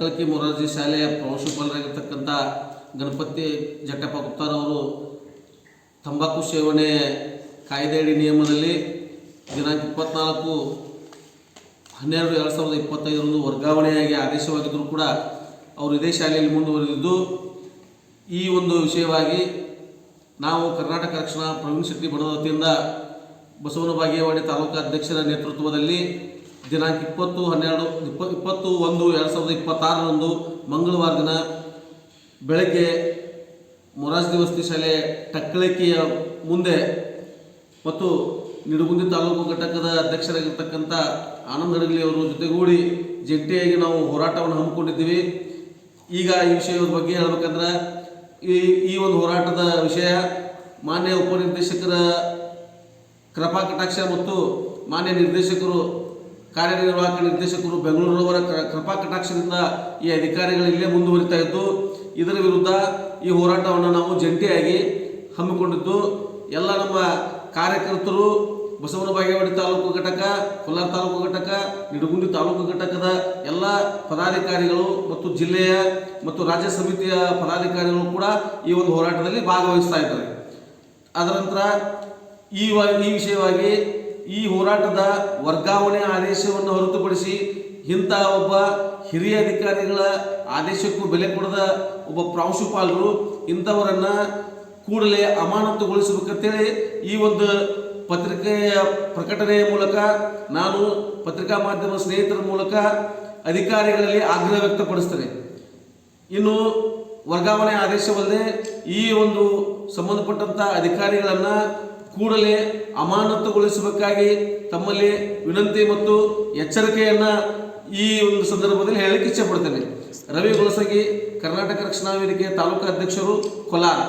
ಟಕ್ಕಳಕಿ ಮೊರಾರ್ಜಿ ಶಾಲೆಯ ಪ್ರಾಂಶುಪಾಲರಾಗಿರ್ತಕ್ಕಂಥ ಗಣಪತಿ ಜಟ್ಟಪ್ಪ ಗುಪ್ತಾರ್ ಅವರು ತಂಬಾಕು ಸೇವನೆ ಕಾಯ್ದೆಯಡಿ ನಿಯಮದಲ್ಲಿ ದಿನಾಂಕ ಇಪ್ಪತ್ನಾಲ್ಕು ಹನ್ನೆರಡು ಎರಡು ಸಾವಿರದ ಇಪ್ಪತ್ತೈದರಂದು ವರ್ಗಾವಣೆಯಾಗಿ ಆದೇಶವಾಗಿದ್ದರೂ ಕೂಡ ಅವರು ಇದೇ ಶಾಲೆಯಲ್ಲಿ ಮುಂದುವರೆದಿದ್ದು, ಈ ಒಂದು ವಿಷಯವಾಗಿ ನಾವು ಕರ್ನಾಟಕ ರಕ್ಷಣಾ ಪ್ರವೀಣ್ ಶೆಟ್ಟಿ ಬಣದ ವತಿಯಿಂದ ಬಸವನ ಬಾಗೇವಾಡಿ ತಾಲೂಕು ಅಧ್ಯಕ್ಷರ ನೇತೃತ್ವದಲ್ಲಿ ದಿನಾಂಕ ಇಪ್ಪತ್ತು ಹನ್ನೆರಡು, ಇಪ್ಪ, ಇಪ್ಪತ್ತು ಒಂದು ಎರಡು ಸಾವಿರದ ಇಪ್ಪತ್ತಾರರಂದು ಮಂಗಳವಾರ ದಿನ ಬೆಳಗ್ಗೆ ಮೊರಾರ್ಜಿ ವಸತಿ ಶಾಲೆ ಟಕ್ಕಳಿಕೆಯ ಮುಂದೆ ಮತ್ತು ನಿಡಗುಂದಿ ತಾಲೂಕು ಘಟಕದ ಅಧ್ಯಕ್ಷರಾಗಿರ್ತಕ್ಕಂಥ ಆನಂದ್ ಹಡಗಲಿ ಅವರು ಜೊತೆಗೂಡಿ ಜಂಟಿಯಾಗಿ ನಾವು ಹೋರಾಟವನ್ನು ಹಮ್ಮಿಕೊಂಡಿದ್ದೀವಿ. ಈಗ ಈ ವಿಷಯದ ಬಗ್ಗೆ ಹೇಳ್ಬೇಕಂದ್ರೆ ಈ ಈ ಒಂದು ಹೋರಾಟದ ವಿಷಯ ಮಾನ್ಯ ಉಪನಿರ್ದೇಶಕರ ಕೃಪಾ ಕಟಾಕ್ಷ ಮತ್ತು ಮಾನ್ಯ ನಿರ್ದೇಶಕರು ಕಾರ್ಯನಿರ್ವಾಹಕ ನಿರ್ದೇಶಕರು ಬೆಂಗಳೂರವರ ಕೃಪಾ ಕಟಾಕ್ಷದಿಂದ ಈ ಅಧಿಕಾರಿಗಳು ಇಲ್ಲೇ ಮುಂದುವರಿತಾ ಇದ್ದು, ಇದರ ವಿರುದ್ಧ ಈ ಹೋರಾಟವನ್ನು ನಾವು ಜಂಟಿಯಾಗಿ ಹಮ್ಮಿಕೊಂಡಿದ್ದು, ಎಲ್ಲ ನಮ್ಮ ಕಾರ್ಯಕರ್ತರು ಬಸವನ ಬಾಗೇವಾಡಿ ತಾಲೂಕು ಘಟಕ, ಕೋಲಾರ ತಾಲೂಕು ಘಟಕ, ನಿಡಗುಂದಿ ತಾಲೂಕು ಘಟಕದ ಎಲ್ಲ ಪದಾಧಿಕಾರಿಗಳು ಮತ್ತು ಜಿಲ್ಲೆಯ ಮತ್ತು ರಾಜ್ಯ ಸಮಿತಿಯ ಪದಾಧಿಕಾರಿಗಳು ಕೂಡ ಈ ಒಂದು ಹೋರಾಟದಲ್ಲಿ ಭಾಗವಹಿಸ್ತಾ ಇದ್ದಾರೆ. ಅದರ ನಂತರ ಈ ವಿಷಯವಾಗಿ ಈ ಹೋರಾಟದ ವರ್ಗಾವಣೆ ಆದೇಶವನ್ನು ಹೊರತುಪಡಿಸಿ ಇಂಥ ಒಬ್ಬ ಹಿರಿಯ ಅಧಿಕಾರಿಗಳ ಆದೇಶಕ್ಕೂ ಬೆಲೆ ಕೊಡದ ಒಬ್ಬ ಪ್ರಾಂಶುಪಾಲರು ಇಂಥವರನ್ನ ಕೂಡಲೇ ಅಮಾನತುಗೊಳಿಸಬೇಕಂತೇಳಿ ಈ ಒಂದು ಪತ್ರಿಕೆಯ ಪ್ರಕಟಣೆಯ ಮೂಲಕ ನಾನು ಪತ್ರಿಕಾ ಮಾಧ್ಯಮ ಸ್ನೇಹಿತರ ಮೂಲಕ ಅಧಿಕಾರಿಗಳಲ್ಲಿ ಆಗ್ರಹ ವ್ಯಕ್ತಪಡಿಸ್ತೇನೆ. ಇನ್ನು ವರ್ಗಾವಣೆ ಆದೇಶವಲ್ಲದೆ ಈ ಒಂದು ಸಂಬಂಧಪಟ್ಟಂತ ಅಧಿಕಾರಿಗಳನ್ನ ಕೂಡಲೇ ಅಮಾನತುಗೊಳಿಸಬೇಕಾಗಿ ತಮ್ಮಲ್ಲಿ ವಿನಂತಿ ಮತ್ತು ಎಚ್ಚರಿಕೆಯನ್ನ ಈ ಒಂದು ಸಂದರ್ಭದಲ್ಲಿ ಹೇಳಲಿಕ್ಕೆ ಇಚ್ಛೆ ಪಡ್ತೇನೆ. ರವಿ ಗುಲಸಗಿ ಕರ್ನಾಟಕ ರಕ್ಷಣಾ ವೇದಿಕೆಯ ತಾಲೂಕು ಅಧ್ಯಕ್ಷರು, ಕೋಲಾರ.